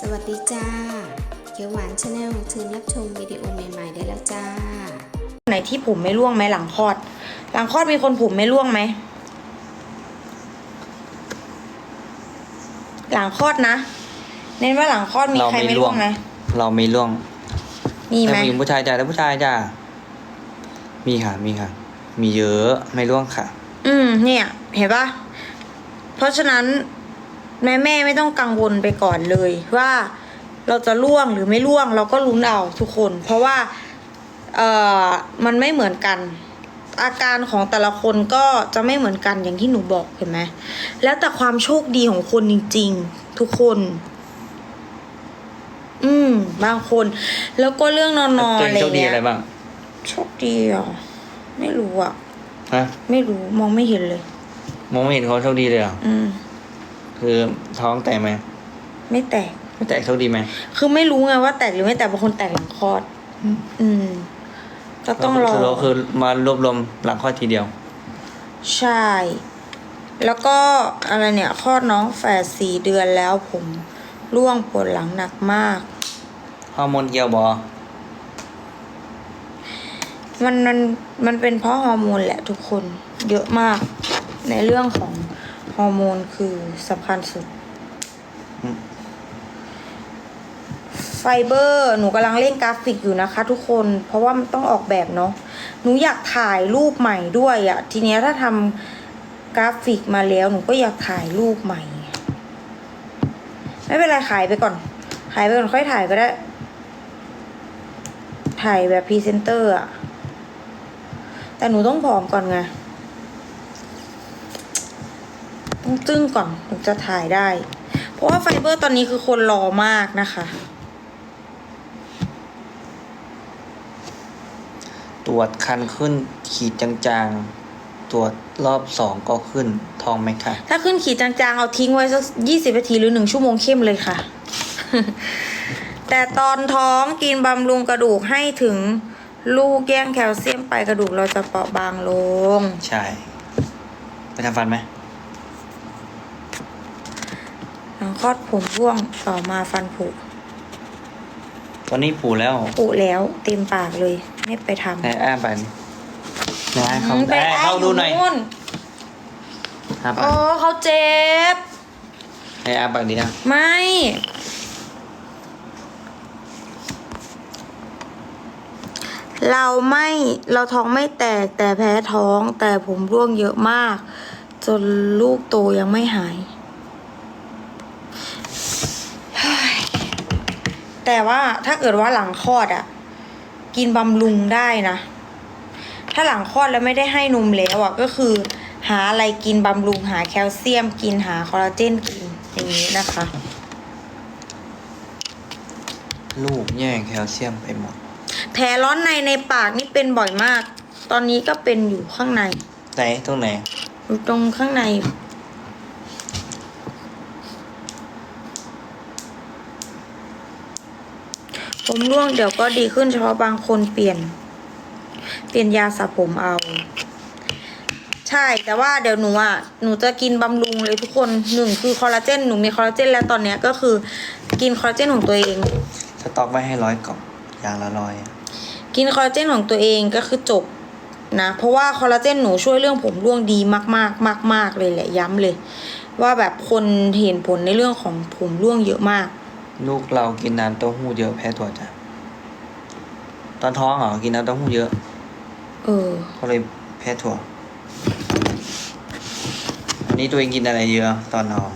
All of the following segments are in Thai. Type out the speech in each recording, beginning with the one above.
สวัสดีจ้า เขียวหวานชาแนลเชิญรับชมวิดีโอใหม่ ๆ ได้แล้วจ้า ไหนที่ผมไม่ร่วงไหมหลังคลอด หลังคลอดมีคนผมไม่ร่วงไหม หลังคลอดนะ เน้นว่าหลังคลอดมีใครไม่ร่วงไหมเราไม่ล่วงมีไหมแต่ผู้หญิงผู้ชายจ้ะแต่ผู้ชายจ้ะมีค่ะ มีค่ะ มีเยอะไม่ล่วงค่ะ อืม เนี่ย เห็นปะเพราะฉะนั้น แม่แม่ไม่ต้องกังวลไปก่อนเลยว่าเราจะร่วงหรือไม่ร่วงเราก็ลุ้นเอาทุกคน เพราะว่าเอ่อมันไม่เหมือนกัน อาการของแต่ละคนก็จะไม่เหมือนกันอย่างที่หนูบอกเห็นไหมแล้วแต่ความโชคดีของคนจริง ๆ ทุกคน อืม บางคน แล้วก็เรื่องนอนๆตัวอะเองไรโชคดีเงี้ยอะไรบ้างโชคดีเหรอไม่รู้อะฮะไม่รู้มองไม่เห็นเลย มองไม่เห็นเขาโชคดีเลยเหรออืม คือท้องแตกไหมไม่แตก ไม่แตกโชคดีไหมคือไม่รู้ไงว่าแตกหรือไม่แตกบางคนแตกหลังคลอด อืมก็ต้องรอสรุปคือมารวบรวมหลังคลอดทีเดียว ใช่ แล้วก็อะไรเนี่ยคลอดน้องแฝดสี่เดือนแล้วผมร่วงปวดหลังหนักมากฮอร์โมนเกี่ยวบอมันมันมันเป็นเพราะฮอร์โมนแหละทุกคน เยอะมากในเรื่องของฮ อร์โมนคือสำคัญสุด ไฟเบอร์ หนูกำลังเล่นกราฟิกอยู่นะคะ ทุกคน เพราะว่ามันต้องออกแบบเนาะ หนูอยากถ่ายรูปใหม่ด้วยอะทีเนี้ยถ้าทำกราฟิกมาแล้ว หนูก็อยากถ่ายรูปใหม่ ไม่เป็นไรขายไปก่อน ขายไปก่อนค่อยถ่ายก็ได้ ถ่ายแบบพรีเซนเตอร์อะแต่หนูต้องผอมก่อนไง ต้องตึ้งก่อนถึงจะถ่ายได้ เพราะว่าไฟเบอร์ตอนนี้คือคนรอมากนะคะ ตรวจคันขึ้นขีดจางๆ ตรวจรอบสองก็ขึ้นท้องไหมคะถ้าขึ้นขีดจางๆ เอาทิ้งไว้สักยี่สิบนาทีหรือหนึ่งชั่วโมงเข้มเลยค่ะ แต่ตอนท้องกินบำรุงกระดูกให้ถึงลูกแย่งแคลเซียมไปกระดูกเราจะเปราะบางลง ใช่ ไปทำฟันไหม หลังคลอดผมร่วงต่อมาฟันผุตอนนี้ผูแล้วผุแล้วเต็มปากเลย ไม่ไปทำไหนอ้าไปนี่ไหนเขาอืมไปได้อ้าเข้าดูหน่อยนู่นอ้าปาโอ้กเขาเจ็บให้อ้าปากดีนะไม่เราไม่เราท้องไม่แตกแต่แพ้ท้องแต่ผมร่วงเยอะมาก จนลูกโตยังไม่หายเฮ้ย แต่ว่าถ้าเกิดว่าหลังคลอดอะกินบำรุงได้นะ ถ้าหลังคลอดแล้วไม่ได้ให้นมแล้วอะก็คือ หาอะไรกินบำรุงหาแคลเซียมกินหาคอลลาเจนกินอย่างนี้นะคะ ลูกแย่งแคลเซียมไปหมด แผลร้อนในในปากนี่เป็นบ่อยมาก ตอนนี้ก็เป็นอยู่ข้างใน ไหนตรงไหนอยู่ตรงข้างใน ผมร่วงเดี๋ยวก็ดีขึ้นเฉพาะบางคนเปลี่ยน เปลี่ยนยาสระผมเอา ใช่แต่ว่าเดี๋ยวหนูอะหนูจะกินบำรุงเลยทุกคนหนึ่งคือคอลลาเจนหนูมีคอลลาเจนแล้วตอนเนี้ยก็คือกินคอลลาเจนของตัวเอง สต็อกไว้ให้ร้อยกล่องอย่างละร้อยอะกินคอลลาเจนของตัวเองก็คือจบนะเพราะว่าคอลลาเจนหนูช่วยเรื่องผมร่วงดีมากๆมากๆเลยแหละย้ำเลย ว่าแบบคนเห็นผลในเรื่องของผมร่วงเยอะมาก ลูกเรากินน้ำเต้าหู้เยอะแพ้ถั่วจ้ะตอนท้องเหรอกินน้ำเต้าหู้เยอะเออก็เลยแพ้ถั่วอันนี้ตัวเองกินอะไรเยอะ ตอนนอน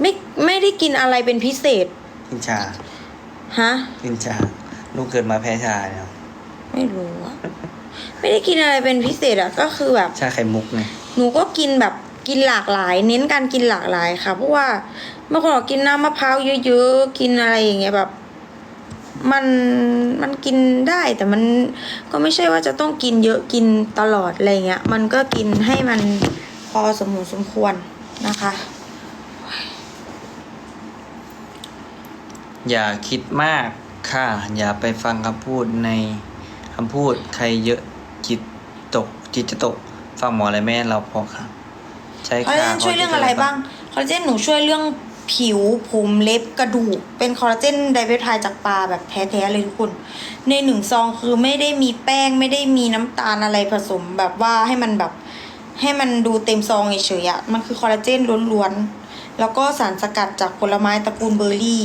ไม่ไม่ได้กินอะไรเป็นพิเศษ กินชาฮะกินชาลูกเกิดมาแพ้ชาเนี่ยไม่รู้อะไม่ได้กินอะไรเป็นพิเศษอะก็คือแบบชาไข่มุกไงหนูก็กินแบบกินหลากหลาย เน้นการกินหลากหลายค่ะเพราะว่า เมื่อก่อนกินน้ำมะพร้าวเยอะๆ กินอะไรอย่างเงี้ยแบบ มันมันกินได้แต่มันก็ไม่ใช่ว่าจะต้องกินเยอะกินตลอดอะไรเงี้ย มันก็กินให้มันพอสมเหตุสมควรนะคะ อย่าคิดมากค่ะ อย่าไปฟังคำพูดในคำพูดใครเยอะจิตตก จิตจะตกฟังหมออะไรแม่เราพอค่ะ ใช่คอลลาค่ะเจนช่วยเรื่องอะไรบ้างคอลลาเจนหนูช่วยเรื่อง ผิวผมเล็บกระดูก เป็นคอลลาเจนไดเปปไทด์จากปลาแบบแท้ๆเลยทุกคน ในหนึ่งซองคือไม่ได้มีแป้งไม่ได้มีน้ำตาลอะไรผสมแบบว่าให้มันแบบ ให้มันดูเต็มซองเฉยๆมันคือคอลลาเจนล้วนๆ แล้วก็สารสกัดจากผลไม้ตระกูลเบอร์รี่